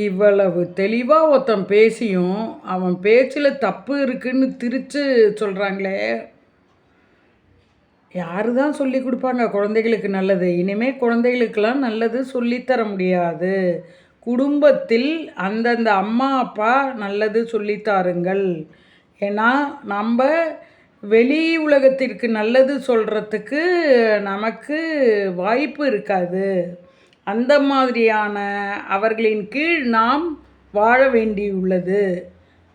இவ்வளவு தெளிவாக ஒருத்தன் பேசியும், அவன் பேச்சில் தப்பு இருக்குன்னு திரிச்சு சொல்கிறாங்களே யாரு தான் சொல்லிக் கொடுப்பாங்க குழந்தைகளுக்கு நல்லது? இனிமேல் குழந்தைகளுக்கெல்லாம் நல்லது சொல்லித்தர முடியாது. குடும்பத்தில் அந்தந்த அம்மா, அப்பா நல்லது சொல்லித்தாருங்கள் ஏன்னா, நம்ம வெளி உலகத்திற்கு நல்லது சொல்கிறதுக்கு நமக்கு வாய்ப்பு இருக்காது. அந்த மாதிரியான அவர்களின் கீழ் நாம் வாழ வேண்டியுள்ளது.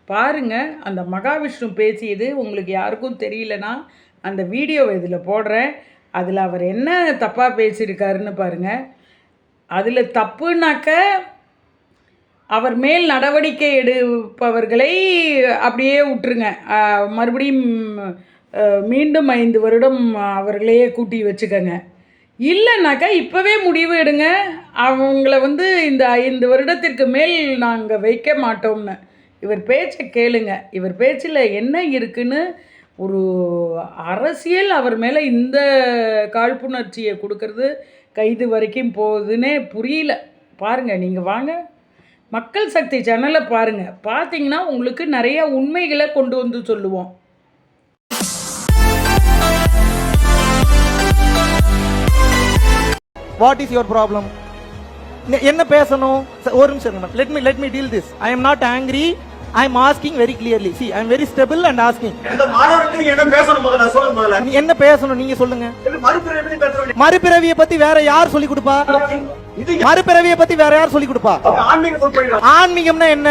பாருங்க, அந்த மகாவிஷ்ணு பேசியது உங்களுக்கு யாருக்கும் தெரியலன்னா, அந்த வீடியோவை இதில் போடுறேன். அதில் அவர் என்ன தப்பாக பேசியிருக்காருன்னு பாருங்க. அதில் தப்புனாக்க, அவர் மேல் நடவடிக்கை எடுப்பவர்களை அப்படியே விட்டுருங்க மறுபடியும் மீண்டும் ஐந்து வருடம் அவர்களையே கூட்டி வச்சுக்கங்க. இல்லைனாக்கா இப்போவே முடிவு எடுங்க. அவங்கள வந்து இந்த ஐந்து வருடத்திற்கு மேல் நாங்கள் வைக்க மாட்டோம்னு. இவர் பேச்சை கேளுங்க. இவர் பேச்சில் என்ன இருக்குன்னு ஒரு அரசியல் அவர் மேலே இந்த காழ்ப்புணர்ச்சியை கொடுக்கறது கைது வரைக்கும் போகுதுன்னே புரியல. பாருங்கள் நீங்கள் வாங்க. மக்கள் சக்தி சேனலை பாருங்கள் பார்த்தீங்கன்னா, உங்களுக்கு நிறையா உண்மைகளை கொண்டு வந்து சொல்லுவோம். வாட் இஸ் யுவர் ப்ராப்ளம் என்ன பேசணும்? ஒரு நிமிஷம் let me let me deal this I am not angry I am asking very clearly see I am very stable and asking என்ன பேசணும் நீங்க சொல்லுங்க. மறுபிறவியை பத்தி வேற யார் சொல்லி கொடுப்பா? மறுபிறவியை பத்தி வேற யார் சொல்லி கொடுப்பா? ஆன்மீகம்னா என்ன?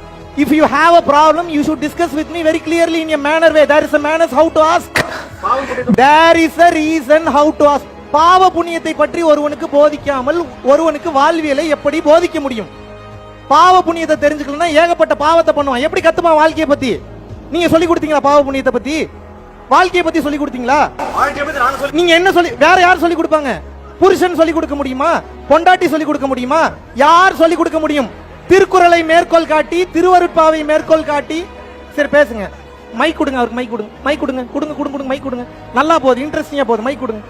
if you have a problem you should discuss with me very clearly in a manner way there is a manners how to ask there is a reason how to ask பாவ புண்ணியத்தை பற்றி ஒருவனுக்கு போதிக்காமல் ஒருவனுக்கு வாழ்வியலை எப்படி போதிக்க முடியும்? பாவ புண்ணியத்தை தெரிஞ்சுக்கலன்னா ஏகப்பட்ட பாவத்தை பண்ணுவான். எப்படி கத்துப்பான் வாழ்க்கையை பத்தி? நீங்க சொல்லி கொடுத்தீங்களா பாவ புண்ணியத்தை பத்தி? வாழ்க்கையை பத்தி சொல்லி கொடுத்தீங்களா? நீங்க என்ன சொல்லி வேற யார் சொல்லி கொடுப்பாங்க? புருஷன் சொல்லி கொடுக்க முடியுமா? பொண்டாட்டி சொல்லி கொடுக்க முடியுமா? யார் சொல்லி கொடுக்க முடியும்? திருக்குறளை மேற்கோள் காட்டி திருவருட்பாவை மேற்கோள் காட்டி. சரி பேசுங்க. மைக் கொடுங்க அவருக்கு மைக் கொடுங்க. மைக் கொடுங்க. கொடுங்க கொடுங்க கொடுங்க மைக் கொடுங்க. நல்லா போகுது இன்ட்ரெஸ்டிங்காக போகுது. மைக் கொடுங்க.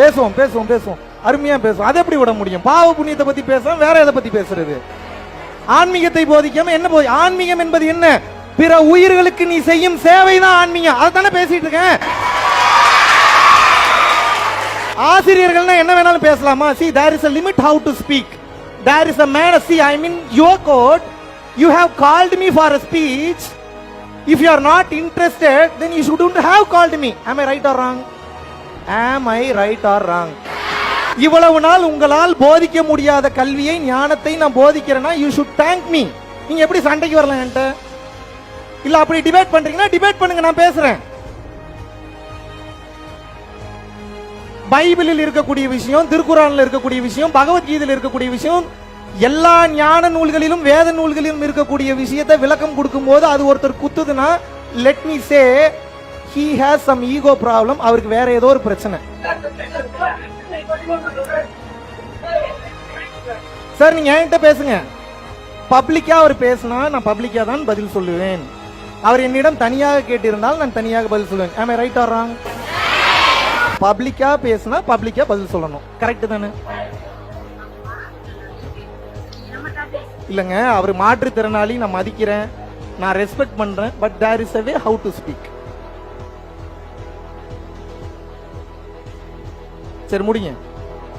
பேசுவோம் பேசுவோம் பேசுவோம். அருமையா பேசுவோம். அதை எப்படி விட முடியும்? பாவ புண்ணியத்தை பத்தி பேசுவோம் வேற எதை பத்தி பேசுறது? ஆன்மீகத்தை போதிக்காம என்ன போதி? ஆன்மீகம் என்பது என்ன? பிற உயிர்களுக்கு நீ செய்யும் சேவை தான் ஆன்மீகம். அதை தானே பேசிட்டு இருக்கேன். ஆசிரியர்கள்னா என்ன வேணாலும் பேசலாமா? See there is a limit how to speak there is a man see i mean your court you have called me for a speech if you are not interested then you shouldn't have called me am i right or wrong am i right or wrong இவ்வளவு நாள் உங்களால் போதிக்க முடியாத கல்வியை ஞானத்தை நான் போதிக்கிறேன்னா you should thank me நீங்க எப்படி சண்டைக்கு வரலாம் என்கிட்ட இல்ல அப்படி டிபேட் பண்றீங்கன்னா டிபேட் பண்ணுங்க நான் பேசுறேன் பைபிளில் இருக்கக்கூடிய விஷயம் திருக்குறானில் இருக்கக்கூடிய விஷயம் பகவத்கீதையில் இருக்கக்கூடிய விஷயம் எல்லா ஞான நூல்களிலும் வேத நூல்களிலும் இருக்கக்கூடிய விஷயத்தை விளக்கம் கொடுக்கும்போது அது ஒருத்தர் குத்துதுன்னா let me say he has some ego problem அவருக்கு வேற ஏதோ ஒரு பிரச்சனை. சார் நீங்க என்கிட்ட பேசுங்க. பப்ளிக்கா அவர் பேசினா நான் பப்ளிக்கா தான் பதில் சொல்லுவேன். அவர் என்னிடம் தனியாக கேட்டிருந்தால் நான் தனியாக பதில் சொல்லுவேன். ஐ ரைட் ஆர் ராங் பப்ளிக்கா பேசுனா பப்ளிக்கா பதில் சொல்லணும். கரெக்ட் தானே? இல்லைங்க அவர் மாற்றுத்திறனாளி நான் மதிக்கிறேன். நான் ரெஸ்பெக்ட் பண்றேன் but there is a way how to speak சரி முடிங்க.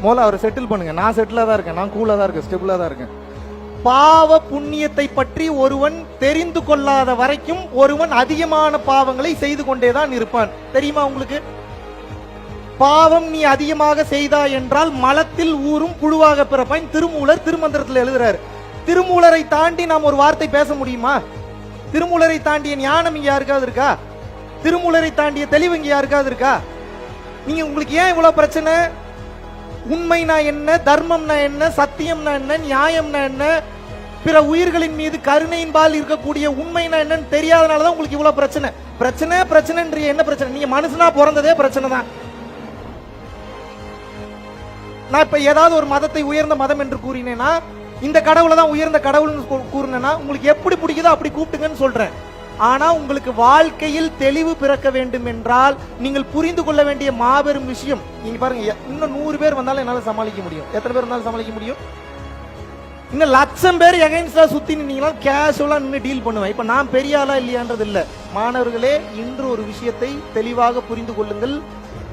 முதல்ல அவரை செட்டில் பண்ணுங்க. நான் செட்டிலாக தான் இருக்கேன். நான் கூலாக தான் இருக்கேன் ஸ்டெபிளாக தான் இருக்கேன். பாவ புண்ணியத்தை பற்றி ஒருவன் தெரிந்து கொள்ளாத வரைக்கும் ஒருவன் அதிகமான பாவங்களை செய்து கொண்டே தான் இருப்பான். தெரியுமா உங்களுக்கு? பாவம் நீ அதிகமாக செய்தாய் என்றால் மலத்தில் ஊறும் புழுவாக பிறப்பாய் திருமூலர் திருமந்திரத்தில் எழுதுறாரு. திருமூலரை தாண்டி நாம் ஒரு வார்த்தை பேச முடியுமா? திருமூலரை தாண்டிய ஞானம் இங்க யாருக்காவது இருக்கா? திருமூலரை தாண்டிய தெளிவு இங்க யாருக்காவது இருக்கா? நீங்க உங்களுக்கு ஏன் இவ்வளவு பிரச்சனை? உண்மைனா என்ன? தர்மம்னா என்ன? சத்தியம்னா என்ன? நியாயம்னா என்ன? பிற உயிர்களின் மீது கருணையின்பால் இருக்கக்கூடிய உண்மைனா என்னன்னு தெரியாதனால தான் உங்களுக்கு இவ்வளவு பிரச்சனை. பிரச்சனை பிரச்சனைன்ற என்ன பிரச்சனை? நீங்க மனுஷனா பிறந்ததே பிரச்சனை தான் நான் இப்ப ஏதாவது ஒரு மதத்தை உயர்ந்த மதம் என்று கூறினேன்னா இந்த கடவுளை தான் உயர்ந்த கடவுள்னு கூ- கூறினேன்னா உங்களுக்கு எப்படி பிடிக்குதோ அப்படி கூப்பிட்டுங்கன்னு சொல்றேன். ஆனா உங்களுக்கு வாழ்க்கையில் தெளிவு பிறக்க வேண்டும் என்றால் நீங்கள் புரிந்து கொள்ள வேண்டிய மாபெரும் விஷயம் நீங்க பாருங்க இன்னும் நூறு பேர் வந்தாலும் என்னால சமாளிக்க முடியும். எத்தனை பேர் வந்தாலும் சமாளிக்க முடியும்? இன்னும் லட்சம் பேர் எகைன்ஸ்டா சுத்தி நின்னீங்கன்னா கேஷுவலா நின்று டீல் பண்ணுவேன். இப்ப நான் பெரிய ஆளா இல்லையான்றது இல்ல மாணவர்களே இன்று ஒரு விஷயத்தை தெளிவாக புரிந்து கொள்ளுங்கள்.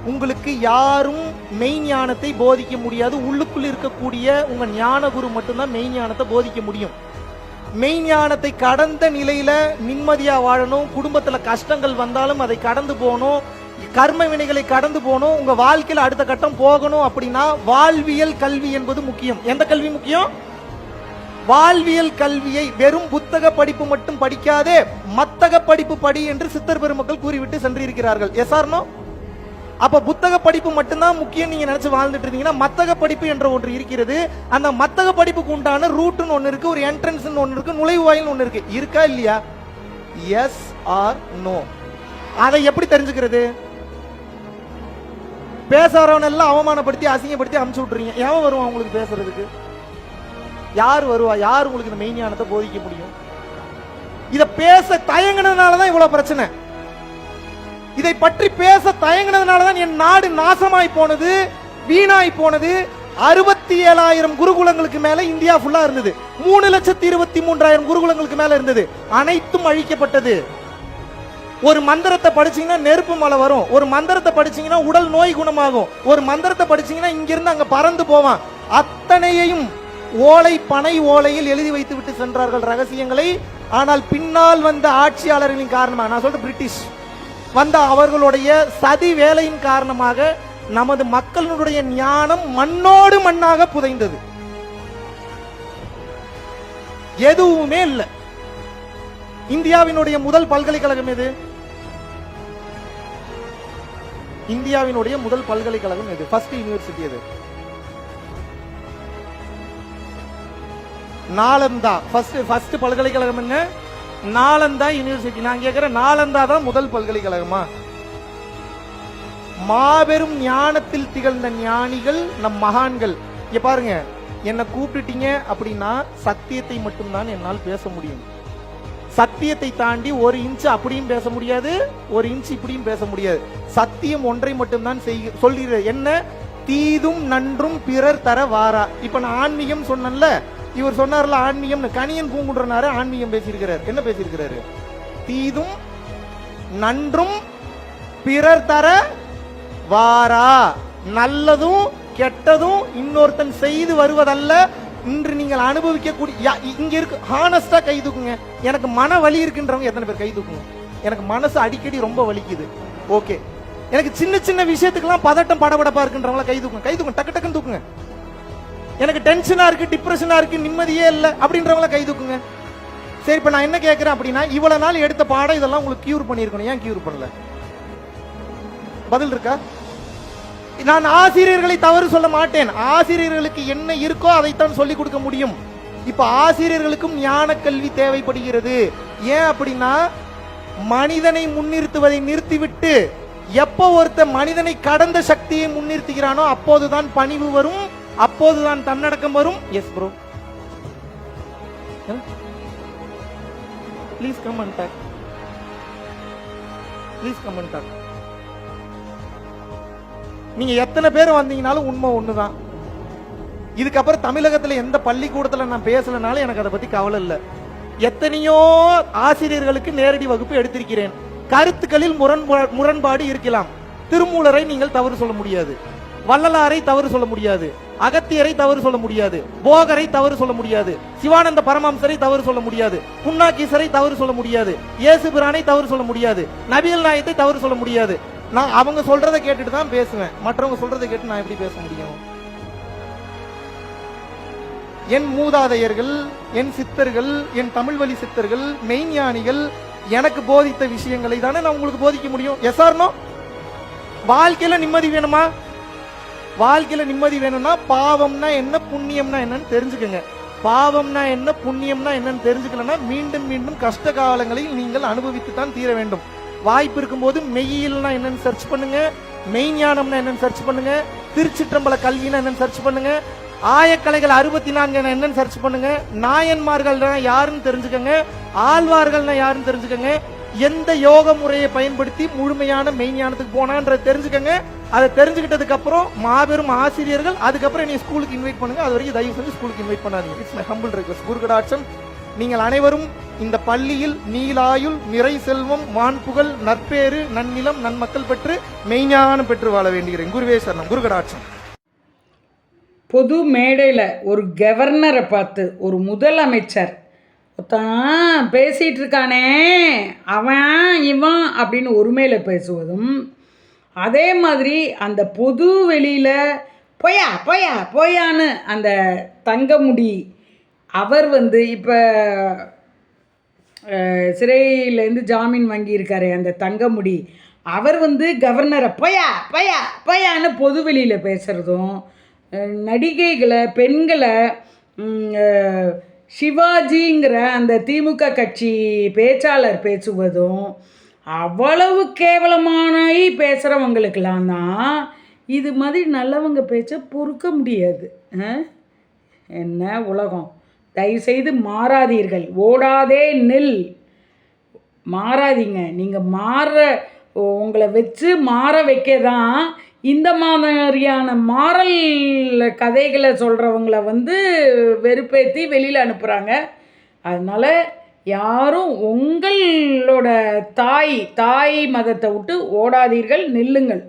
உங்களுக்கு யாரும் மெய் ஞானத்தை போதிக்க முடியாது. உள்ளுக்குள் இருக்கக்கூடிய உங்க ஞான குரு மட்டும்தான் மெய் ஞானத்தை போதிக்க முடியும். மெய் ஞானத்தை கடந்த நிலையில நிம்மதியா வாழணும். குடும்பத்துல கஷ்டங்கள் வந்தாலும் அதை கடந்து போகணும். கர்ம வினைகளை கடந்து போகணும். உங்க வாழ்க்கையில அடுத்த கட்டம் போகணும் அப்படின்னா வாழ்வியல் கல்வி என்பது முக்கியம். எந்த கல்வி முக்கியம்? வாழ்வியல் கல்வியை வெறும் புத்தக படிப்பு மட்டும் படிக்காதே மத்தக படிப்பு படி என்று சித்தர் பெருமக்கள் கூறிவிட்டு சென்றிருக்கிறார்கள். எஸ் ஆர்னோ அப்ப புத்தக படிப்பு மட்டும்தான் முக்கியம் நீங்க நினைச்சு வாழ்ந்துட்டு இருந்தீங்கன்னா மத்தக படிப்பு என்ற ஒன்று இருக்கிறது. அந்த மத்தக படிப்புக்கு உண்டான ரூட்னு ஒன்று இருக்கு ஒரு என்ட்ரன்ஸ் ஒன்று இருக்கு நுழைவாயில் ஒன்று இருக்கு. இருக்கா இல்லையா? எஸ் ஆர் நோ அதை எப்படி தெரிஞ்சுக்கிறது? பேசுறவன் எல்லாம் அவமானப்படுத்தி அசிங்கப்படுத்தி அமுச்சு விட்டுறீங்க. ஏன் வருவான் உங்களுக்கு பேசுறதுக்கு? யார் வருவா? யார் உங்களுக்கு இந்த மெய்ஞானத்தை போதிக்க முடியும்? இதை பேச தயங்கினதுனால தான் இவ்வளவு பிரச்சனை. இதை பற்றி பேச தயங்கினதுனால தான் என் நாடு நாசமாய் போனது வீணாய் போனது. அறுபத்தி ஏழாயிரம் குருகுலங்களுக்கு மேல இந்தியா ஃபுல்லா இருந்தது. மூணு லட்சத்தி இருபத்தி மூன்றாயிரம் குருகுலங்களுக்கு மேல இருந்தது. அனைத்தும் அழிக்கப்பட்டது. ஒரு மந்திரத்தை படிச்சீங்கன்னா நெருப்பு மலை வரும். ஒரு மந்திரத்தை படிச்சீங்கன்னா உடல் நோய் குணமாகும். ஒரு மந்திரத்தை படிச்சீங்கன்னா இங்கிருந்து அங்க பறந்து போவான். அத்தனையையும் ஓலை பனை ஓலையில் எழுதி வைத்து விட்டு சென்றார்கள் ரகசியங்களை. ஆனால் பின்னால் வந்த ஆட்சியாளர்களின் காரணமாக நான் சொல்றேன் பிரிட்டிஷ். வந்த அவர்களுடைய சதி வேலையின் காரணமாக நமது மக்களுடைய ஞானம் மண்ணோடு மண்ணாக புதைந்தது. எதுவுமே இல்லை. இந்தியாவினுடைய முதல் பல்கலைக்கழகம் எது? இந்தியாவினுடைய முதல் பல்கலைக்கழகம் எது? ஃபர்ஸ்ட் யூனிவர்சிட்டி எது? நாலந்தா. ஃபர்ஸ்ட் ஃபர்ஸ்ட் பல்கலைக்கழகம் என்ன? நாலந்தா யூனிவர்சிட்டி நான் கேட்கிறேன் நாலந்தா தான் முதல் பல்கலைக்கழகமா? மாபெரும் ஞானத்தில் திகழ்ந்த ஞானிகள் நம் மகான்கள். இங்க பாருங்க என்னை கூப்பிட்டுட்டீங்க அப்படின்னா சத்தியத்தை மட்டும்தான் என்னால் பேச முடியும். சத்தியத்தை தாண்டி ஒரு இன்ச் அப்படியும் பேச முடியாது ஒரு இன்ச்சு இப்படியும் பேச முடியாது. சத்தியம் ஒன்றை மட்டும்தான் செய் சொல்கிறது என்ன? தீதும் நன்றும் பிறர் தர வாரா. இப்ப நான் ஆன்மீகம் சொன்னேன்ல இவர் சொன்னார்ல ஆன்மீகம் கனியன் பூங்குன்றனாரு ஆன்மீகம் பேசியிருக்கிறார். என்ன பேசியிருக்கிறாரு? தீதும் நன்றும் பிறர் தர வாரா. நல்லதும் கெட்டதும் இன்னொருத்தன் செய்து வருவதல்ல. இன்று நீங்கள் அனுபவிக்க கூடிய இங்க இருக்கு ஹானஸ்டா கை தூக்குங்க. எனக்கு மன வலி இருக்குன்றவங்க எத்தனை பேர் கை தூக்குங்க? எனக்கு மனசு அடிக்கடி ரொம்ப வலிக்குது. ஓகே எனக்கு சின்ன சின்ன விஷயத்துக்கெல்லாம் பதட்டம் படபடப்பா இருக்குன்றவங்கள கை தூக்குங்க. கை தூக்குங்க டக்கு டக்குன்னு தூக்குங்க. எனக்கு டென்ஷனா இருக்கு டிப்ரெஷனா இருக்கு நிம்மதியே இல்லை அப்படின்றவங்கள கை தூக்குங்க. சரி இப்போ நான் என்ன கேட்குறேன் அப்படின்னா இவ்வளவு நாள் எடுத்த பாடம் இதெல்லாம் உங்களுக்கு கியூர் பண்ணிருக்கணும் ஏன் கியூர் பண்ணல? பதில் இருக்கா? நான் ஆசிரியர்களை தவறு சொல்ல மாட்டேன். ஆசிரியர்களுக்கு என்ன இருக்கோ அதைத்தான் சொல்லிக் கொடுக்க முடியும். இப்ப ஆசிரியர்களுக்கும் ஞான கல்வி தேவைப்படுகிறது. ஏன் அப்படின்னா மனிதனை முன்னிறுத்துவதை நிறுத்திவிட்டு எப்போ ஒருத்த மனிதனை கடந்த சக்தியை முன்னிறுத்துகிறானோ அப்போதுதான் பணிவு வரும் அப்போதுதான் தன்னடக்கம் வரும். Yes bro please come and talk please come and talk நீங்க எத்தனை பேர் வந்தீங்கனாலும் உண்மை ஒண்ணுதான். இதுக்கப்புறம் தமிழகத்துல எந்த பள்ளிக்கூடத்துல நான் பேசலனாலும் எனக்கு அதை பத்தி கவலை இல்லை. எத்தனையோ ஆசிரியர்களுக்கு நேரடி வகுப்பு எடுத்திருக்கிறேன். கருத்துக்களில் முரண்பா- முரண்பாடு இருக்கலாம். திருமூலரை நீங்கள் தவறு சொல்ல முடியாது. வள்ளலாரை தவறு சொல்ல முடியாது. அகத்தியரை தவறு சொல்ல முடியாது. போகரை தவறு சொல்ல முடியாது. சிவானந்த பரமாம்சரை தவறு சொல்ல முடியாது. புன்னாக்கீசரை தவறு சொல்ல முடியாது. இயேசு பிரானை தவறு சொல்ல முடியாது. நபிகள் நாயத்தை தவறு சொல்ல முடியாது. நான் அவங்க சொல்றதை கேட்டுட்டு தான் பேசுவேன். மற்றவங்க சொல்றதை கேட்டு நான் எப்படி பேச முடியும்? என் மூதாதையர்கள் என் சித்தர்கள் என் தமிழ் வழி சித்தர்கள் மெய்ஞானிகள் எனக்கு போதித்த விஷயங்களை தானே நான் உங்களுக்கு போதிக்க முடியும். எஸ் ஆர்னோ வாழ்க்கையில நிம்மதி வேணுமா? வாழ்க்கையில நிம்மதி வேணும்னா பாவம்னா என்ன புண்ணியம்னா என்னன்னு தெரிஞ்சுக்கங்க. பாவம்னா என்ன புண்ணியம்னா என்னன்னு தெரிஞ்சுக்கலன்னா மீண்டும் மீண்டும் கஷ்ட காலங்களில் நீங்கள் அனுபவித்து தான் தீர வேண்டும். வாய்ப்பு இருக்கும்போது மெய்யில்னா என்னன்னு சர்ச் பண்ணுங்க. மெய்ஞானம்னா என்னன்னு சர்ச் பண்ணுங்க. திருச்சிற்றம்பல கல்வினா என்னன்னு சர்ச் பண்ணுங்க. ஆயக்கலைகள் அறுபத்தி நான்கு என்னன்னு சர்ச் பண்ணுங்க. நாயன்மார்கள் யாருன்னு தெரிஞ்சுக்கங்க. ஆழ்வார்கள்னா யாருன்னு தெரிஞ்சுக்கங்க. எந்த யோக முறையை பயன்படுத்தி முழுமையான மெய்ஞானத்துக்கு போனான்றதை தெரிஞ்சுக்கங்க. அதை தெரிஞ்சுக்கிட்டதுக்கு அப்புறம் மாபெரும் ஆசிரியர்கள் அதுக்கப்புறம் நீ ஸ்கூலுக்கு இன்வைட் பண்ணுங்க. அது வரைக்கும் தயவு செஞ்சு ஸ்கூலுக்கு இன்வைட் பண்ணாதீங்க. இட்ஸ் மை ஹம்பிள் ரிக்வஸ்ட் குருகடாட்சம் நீங்கள் அனைவரும் இந்த பள்ளியில் நீலாயுள் நிறை செல்வம் மாண்புகள் நற்பேறு நன்னிலம் நன்மக்கள் பெற்று மெய்ஞானம் பெற்று வாழ வேண்டுகிறேன். குருவே சரணம். குருகடாட்சம். பொது மேடையில் ஒரு கவர்னரை பார்த்து ஒரு முதலமைச்சர் தான் பேசிகிட்டு இருக்கானே. அவன் இவன் அப்படின்னு ஒருமையில் பேசுவதும் அதே மாதிரி அந்த பொது வெளியில் பொயா பொயா பொயான்னு அந்த தங்கமுடி அவர் வந்து இப்போ சிறையிலேருந்து ஜாமீன் வாங்கியிருக்காரு அந்த தங்கமுடி. அவர் வந்து கவர்னரை பொயா பொயா பொயான்னு பொது வெளியில் பேசுகிறதும் நடிகைகளை பெண்களை சிவாஜிங்கிற அந்த திமுக கட்சி பேச்சாளர் பேசுவதும் அவ்வளவு கேவலமானாய் பேசுகிறவங்களுக்கெல்லாம் தான் இது மாதிரி நல்லவங்க பேச்சை பொறுக்க முடியாது. என்ன உலகம்? தயவுசெய்து மாறாதீர்கள். ஓடாதே நெல். மாறாதீங்க. நீங்கள் மாற உங்களை வச்சு மாற வைக்க தான் இந்த மாதிரியான மாறல் கதைகளை சொல்கிறவங்கள வந்து வெறுப்பேற்றி வெளியில் அனுப்புகிறாங்க அதனால் யாரும் உங்களோட தாய் தாய் மதத்தை விட்டு ஓடாதீர்கள் நில்லுங்கள்.